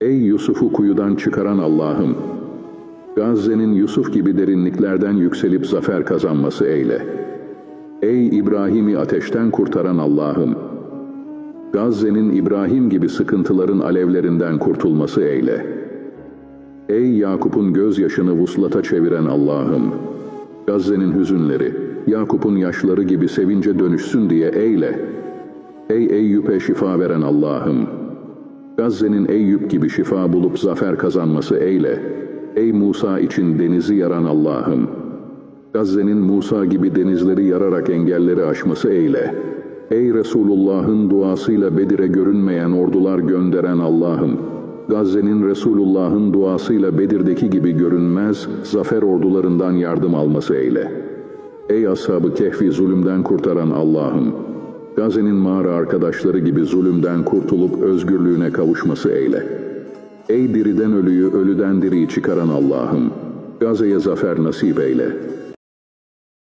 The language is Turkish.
Ey Yusuf'u kuyudan çıkaran Allah'ım! Gazze'nin Yusuf gibi derinliklerden yükselip zafer kazanması eyle. Ey İbrahim'i ateşten kurtaran Allah'ım! Gazze'nin İbrahim gibi sıkıntıların alevlerinden kurtulması eyle. Ey Yakup'un gözyaşını vuslata çeviren Allah'ım! Gazze'nin hüzünleri, Yakup'un yaşları gibi sevince dönüşsün diye eyle. Ey Eyüp'e şifa veren Allah'ım! Gazze'nin Eyüp gibi şifa bulup zafer kazanması eyle. Ey Musa için denizi yaran Allah'ım! Gazze'nin Musa gibi denizleri yararak engelleri aşması eyle. Ey Resulullah'ın duasıyla Bedir'e görünmeyen ordular gönderen Allah'ım! Gazze'nin Resulullah'ın duasıyla Bedir'deki gibi görünmez, zafer ordularından yardım alması eyle. Ey Ashab-ı Kehf'i zulümden kurtaran Allah'ım! Gazze'nin mağara arkadaşları gibi zulümden kurtulup özgürlüğüne kavuşması eyle. Ey diriden ölüyü, ölüden diriyi çıkaran Allah'ım! Gazze'ye zafer nasip eyle.